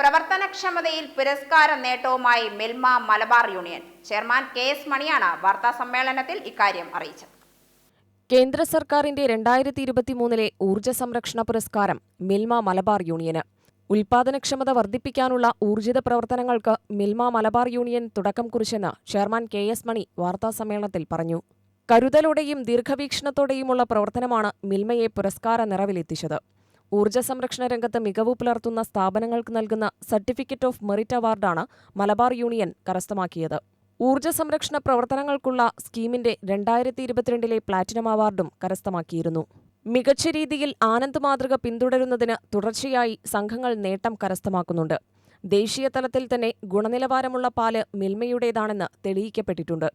പ്രവർത്തനക്ഷമതയിൽ പുരസ്കാര നേട്ടവുമായി Milma Malabar union. Chairman K S മണിയാണ് വാർത്താ സമ്മേളനത്തിൽ ഇക്കാര്യം അറിയിച്ചത്. കേന്ദ്ര സർക്കാരിന്റെ രണ്ടായിരത്തി ഇരുപത്തിമൂന്നിലെ ഊർജ സംരക്ഷണ പുരസ്കാരം മിൽമ മലബാർ യൂണിയന്. ഉൽപാദനക്ഷമത വർദ്ധിപ്പിക്കാനുള്ള ഊർജിത പ്രവർത്തനങ്ങൾക്ക് മിൽമ മലബാർ യൂണിയൻ തുടക്കം കുറിച്ചെന്ന് ചെയർമാൻ കെ എസ് മണി വാർത്താസമ്മേളനത്തിൽ പറഞ്ഞു. കരുതലോടെയും ദീർഘവീക്ഷണത്തോടെയുമുള്ള പ്രവർത്തനമാണ് മിൽമയെ പുരസ്കാര നിറവിലെത്തിച്ചത്. ഊർജ സംരക്ഷണ രംഗത്ത് മികവ് പുലർത്തുന്ന സ്ഥാപനങ്ങൾക്ക് നൽകുന്ന സർട്ടിഫിക്കറ്റ് ഓഫ് മെറിറ്റ് അവാർഡാണ് മലബാർ യൂണിയൻ കരസ്ഥമാക്കിയത്. ഊർജ സംരക്ഷണ പ്രവർത്തനങ്ങൾക്കുള്ള സ്കീമിന്റെ രണ്ടായിരത്തി ഇരുപത്തിരണ്ടിലെ പ്ലാറ്റിനം അവാർഡും കരസ്ഥമാക്കിയിരുന്നു. മികച്ച രീതിയിൽ ആനന്ദ് മാതൃക പിന്തുടരുന്നതിന് തുടർച്ചയായി സംഘങ്ങൾ നേട്ടം കരസ്ഥമാക്കുന്നുണ്ട്. ദേശീയ തലത്തിൽ തന്നെ ഗുണനിലവാരമുള്ള പാൽ മിൽമയുടേതാണെന്ന് തെളിയിക്കപ്പെട്ടിട്ടുണ്ട്.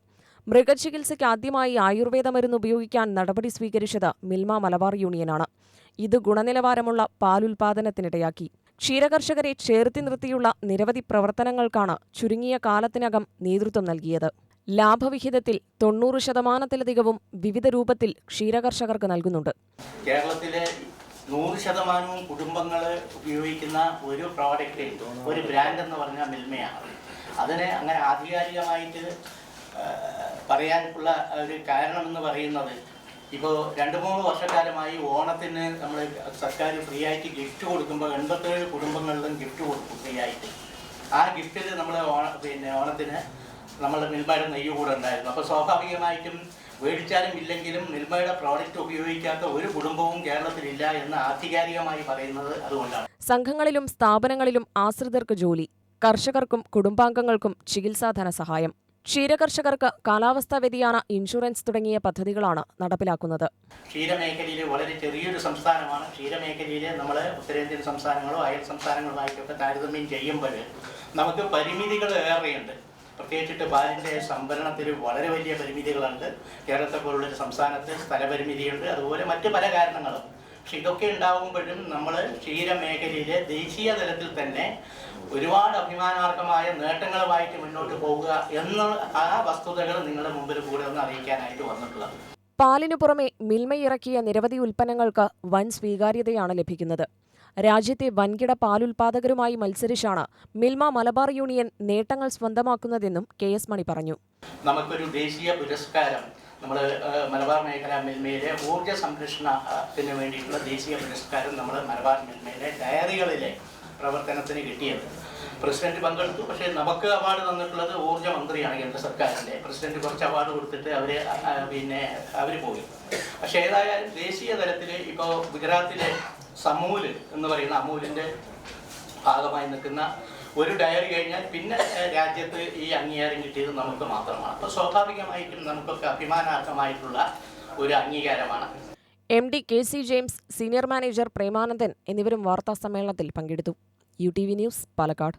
മൃഗചികിത്സയ്ക്ക് ആദ്യമായി ആയുർവേദ മരുന്ന് ഉപയോഗിക്കാൻ നടപടി സ്വീകരിച്ചത് മിൽമ മലബാർ യൂണിയനാണ്. ഇത് ഗുണനിലവാരമുള്ള പാലുൽപാദനത്തിനിടയാക്കി. ക്ഷീരകർഷകരെ ചേർത്തി നിർത്തിയുള്ള നിരവധി പ്രവർത്തനങ്ങൾക്കാണ് ചുരുങ്ങിയ കാലത്തിനകം നേതൃത്വം നൽകിയത്. ലാഭവിഹിതത്തിൽ തൊണ്ണൂറ് ശതമാനത്തിലധികവും വിവിധ രൂപത്തിൽ ക്ഷീരകർഷകർക്ക് നൽകുന്നുണ്ട്. കേരളത്തിലെ നൂറ് ശതമാനവും കുടുംബങ്ങൾ ഉപയോഗിക്കുന്ന ഒരു പ്രോഡക്റ്റ് ഒരു ബ്രാൻഡ് എന്ന് പറഞ്ഞാൽ മിൽമയാണ്. അതിന് അങ്ങനെ ആധികാരികമായിട്ട് പറയാനുള്ള ഒരു കാരണം എന്ന് പറയുന്നത് ഇപ്പോൾ രണ്ട് മൂന്ന് വർഷക്കാലമായി ഓണത്തിന് നമ്മൾ സർക്കാർ ഫ്രീ ആയിട്ട് ഗിഫ്റ്റ് കൊടുക്കുമ്പോൾ എൺപത്തേഴ് കുടുംബങ്ങളിലും ഗിഫ്റ്റ് കൊടുക്കും ഫ്രീ ആയിട്ട്. ആ ഗിഫ്റ്റിൽ നമ്മൾ ഓണ പിന്നെ ഓണത്തിന് നമ്മൾ മിൽമയുടെ നെയ്യ് കൂടെ ഉണ്ടായിരുന്നു. അപ്പോൾ സ്വാഭാവികമായിട്ടും മേടിച്ചാലും ഇല്ലെങ്കിലും മിൽമയുടെ പ്രോഡക്റ്റ് ഉപയോഗിക്കാത്ത ഒരു കുടുംബവും കേരളത്തിലില്ല എന്ന് ആധികാരികമായി പറയുന്നത് അതുകൊണ്ടാണ്. സംഘങ്ങളിലും സ്ഥാപനങ്ങളിലും ആശ്രിതർക്ക് ജോലി കർഷകർക്കും കുടുംബാംഗങ്ങൾക്കും ചികിത്സാ ധനസഹായം. ക്ഷീരകർഷകർക്ക് കാലാവസ്ഥാ വ്യതിയാന ഇൻഷുറൻസ് തുടങ്ങിയ പദ്ധതികളാണ് നടപ്പിലാക്കുന്നത്. ക്ഷീരമേഖലയിൽ വളരെ ചെറിയൊരു സംസ്ഥാനമാണ്. ക്ഷീരമേഖലയിൽ നമ്മൾ ഉത്തരേന്ത്യൻ സംസ്ഥാനങ്ങളോ അയൽ സംസ്ഥാനങ്ങളുമായിട്ടൊക്കെ താരതമ്യം ചെയ്യുമ്പോൾ നമുക്ക് പരിമിതികൾ ഏറെയുണ്ട്. പ്രത്യേകിച്ചിട്ട് പാലിന്റെ സംഭരണത്തിൽ വളരെ വലിയ പരിമിതികളുണ്ട്. കേരളത്തെ പോലുള്ളൊരു സംസ്ഥാനത്ത് സ്ഥലപരിമിതിയുണ്ട്. അതുപോലെ മറ്റ് പല കാരണങ്ങളും. പക്ഷെ ഇതൊക്കെ ഉണ്ടാകുമ്പോഴും നമ്മൾ ക്ഷീരമേഖലയിലെ ദേശീയ തലത്തിൽ തന്നെ ഒരുപാട് അഭിമാനാർഹമായ നേട്ടങ്ങളുമായിട്ട് മുന്നോട്ട് പോവുക എന്ന ആ വസ്തുതകൾ നിങ്ങളുടെ മുമ്പിൽ കൂടെ ഒന്ന് അറിയിക്കാനായിട്ട് വന്നിട്ടുള്ളത്. പാലിനു പുറമെ മിൽമയിറക്കിയ നിരവധി ഉൽപ്പന്നങ്ങൾക്ക് വൻ സ്വീകാര്യതയാണ് ലഭിക്കുന്നത്. രാജ്യത്തെ വൻകിട പാലുൽപാദകരുമായി മത്സരിച്ചാണ് മിൽമ മലബാർ യൂണിയൻ നേട്ടങ്ങൾ സ്വന്തമാക്കുന്നതെന്നും കെ എസ് മണി പറഞ്ഞു. നമുക്കൊരു ദേശീയ പുരസ്കാരം നമ്മൾ മലബാർ മേഖല മിൽമയിലെ ഊർജ സംരക്ഷണത്തിന് വേണ്ടിയിട്ടുള്ള ദേശീയ പുരസ്കാരം നമ്മൾ മലബാർ മിൽമയിലെ ഡയറികളിലെ പ്രവർത്തനത്തിന് കിട്ടിയത്. പ്രസിഡന്റ് പങ്കെടുത്തു. പക്ഷേ നമുക്ക് അവാർഡ് തന്നിട്ടുള്ളത് ഊർജ മന്ത്രിയാണ് കേന്ദ്ര സർക്കാരിന്റെ പ്രസിഡന്റ് കുറച്ച് അവാർഡ് കൊടുത്തിട്ട് അവർ പിന്നെ അവർ പോയി. പക്ഷേ ഏതായാലും ദേശീയ തലത്തിൽ ഇപ്പോൾ ഗുജറാത്തിലെ സമൂൽ എന്ന് പറയുന്ന അമൂലിന്റെ ഭാഗമായി നിൽക്കുന്ന ഒരു ഡയറി കഴിഞ്ഞാൽ പിന്നെ രാജ്യത്ത് ഈ അംഗീകാരം കിട്ടിയത് നമുക്ക് മാത്രമാണ്. അപ്പോൾ സ്വാഭാവികമായിട്ടും നമുക്കൊക്കെ അഭിമാനാർഹമായിട്ടുള്ള ഒരു അംഗീകാരമാണ്. M D K C James senior manager Premanandan എന്നിവരും വാർത്താ സമ്മേളനത്തിൽ പങ്കെടുത്തു. U T V news Palakkad.